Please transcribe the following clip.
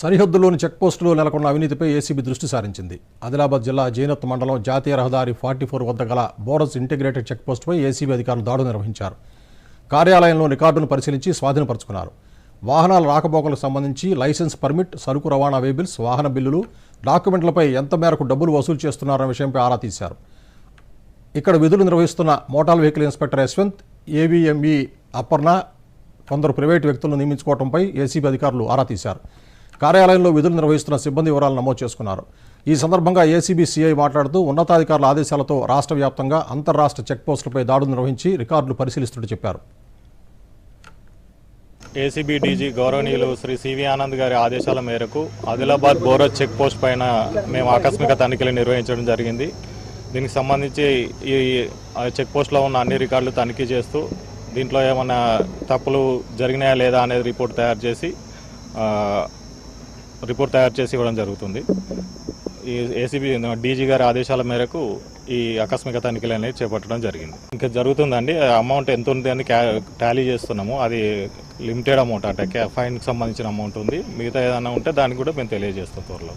సరిహద్దులోని చెక్పోస్టులో నెలకొన్న అవినీతిపై ఏసీబీ దృష్టి సారించింది. ఆదిలాబాద్ జిల్లా జైనత్ మండలం జాతీయ రహదారి ఫార్టీ ఫోర్ వద్ద గల బోరస్ ఇంటిగ్రేటెడ్ చెక్పోస్టుపై ఏసీబీ అధికారులు దాడులు నిర్వహించారు. కార్యాలయంలో రికార్డును పరిశీలించి స్వాధీనపరుచుకున్నారు. వాహనాల రాకపోకలకు సంబంధించి లైసెన్స్ పర్మిట్ సరుకు రవాణా వేబిల్స్ వాహన బిల్లులు డాక్యుమెంట్లపై ఎంత మేరకు డబ్బులు వసూలు చేస్తున్నారన్న విషయంపై ఆరా తీశారు. ఇక్కడ విధులు నిర్వహిస్తున్న motor vehicle inspector Yashwant AVME Aparna కొందరు ప్రైవేటు వ్యక్తులను నియమించుకోవడంపై ఏసీబీ అధికారులు ఆరా తీశారు. కార్యాలయంలో విధులు నిర్వహిస్తున్న సిబ్బంది వివరాలు నమోదు చేసుకున్నారు. ఈ సందర్భంగా ఏసీబీ సీఐ మాట్లాడుతూ ఉన్నతాధికారుల ఆదేశాలతో రాష్ట్ర వ్యాప్తంగా అంతర్రాష్ట్ర చెక్పోస్టులపై దాడులు నిర్వహించి రికార్డులు పరిశీలిస్తున్నట్టు చెప్పారు. ఏసీబీ డీజీ గౌరవనీయులు శ్రీ సివి ఆనంద్ గారి ఆదేశాల మేరకు ఆదిలాబాద్ బోరజ్ చెక్ పోస్ట్ పైన మేము ఆకస్మిక తనిఖీలు నిర్వహించడం జరిగింది. దీనికి సంబంధించి ఈ చెక్ పోస్ట్లో ఉన్న అన్ని రికార్డులు తనిఖీ చేస్తూ దీంట్లో ఏమైనా తప్పులు జరిగినాయా లేదా అనేది రిపోర్ట్ తయారు చేసి రిపోర్ట్ తయారు చేసి ఇవ్వడం జరుగుతుంది. ఈ ఏసీబీ డీజీ గారి ఆదేశాల మేరకు ఈ ఆకస్మిక తనిఖీలు అనేది చేపట్టడం జరిగింది. ఇంకా జరుగుతుందండి అమౌంట్ ఎంత ఉంది అని టాలీ చేస్తున్నాము. అది లిమిటెడ్ అమౌంట్ అంటే ఫైన్కి సంబంధించిన అమౌంట్ ఉంది. మిగతా ఏదైనా ఉంటే దానికి కూడా మేము తెలియజేస్తాం త్వరలో.